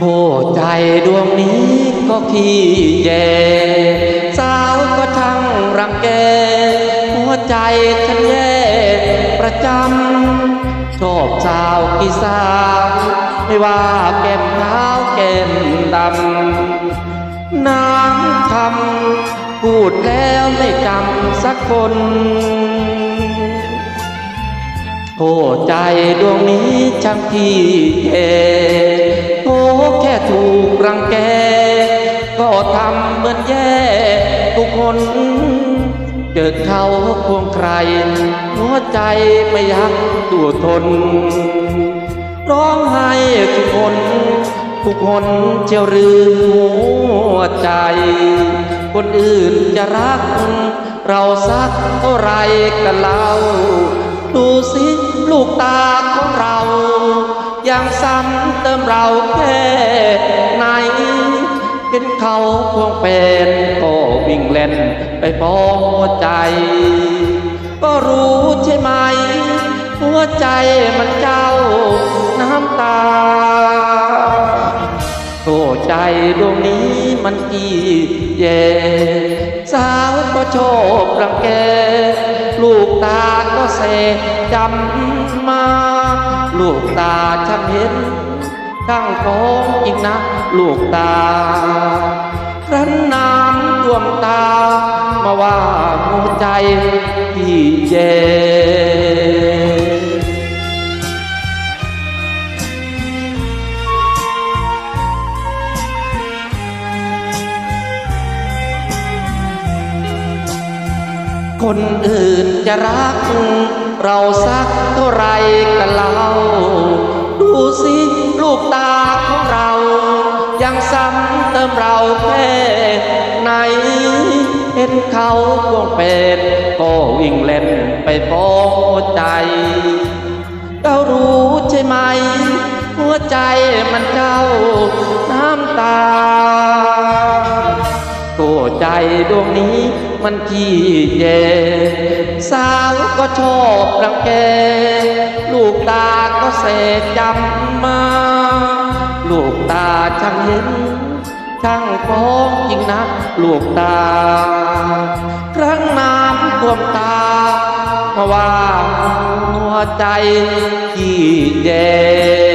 โอ้ใจดวงนี้ก็ขี้แย่สาวก็ช่างรังแก หัวใจฉันแย่ประจำชอบสาวกี่สาวไม่ว่าแก้มขาวแก้มดำน้ำคำพูดแล้วไม่จำสักคนโอ้ใจดวงนี้ช่างที่แย่โย่ทุกคนเจอเขาควงใคร หัวใจไม่ยักตัวทน ร้องไห้ทุกคนทุกคนเจียวรือหัวใจ คนอื่นจะรัก เราสักเท่าไรกันเล่าดูสิ ลูกตาของเรา ยังซ้ำเติมเราแค่ เขาควงเป็นก็วิ่งเล่นไปพอหัวใจ ก็รู้ใช่ไหม หัวใจมันเจ้าน้ำตาโอ้ใจดวงนี้มันกี่แย่สาวก็โชอบรังแก ลูกตาก็เสจำมา ลูกตาช่างเห็น ช่างฟ้องจริงนะลูกตาครั้นน้ำท่วมตา มาว่าหัวใจที่แย่คนอื่นจะรัก เราสักเท่าไรกันล่า เติมเราแค่ไหน เห็นเขาควงเป็นก็วิ่งเล่นไปพอหัวใจเรารู้ใช่ไหม หัวใจมันเจ้าน้ำตาตัวใจดวงนี้มันขี้แย่สาวก็ชอบรังแก ลูกตาก็เสกจำมา ลูกตาช่างเห็น ช่างฟ้องจริงนะลูกตา ครั้งน้ำท่วมตาเพราะว่าหัวใจขี้แย่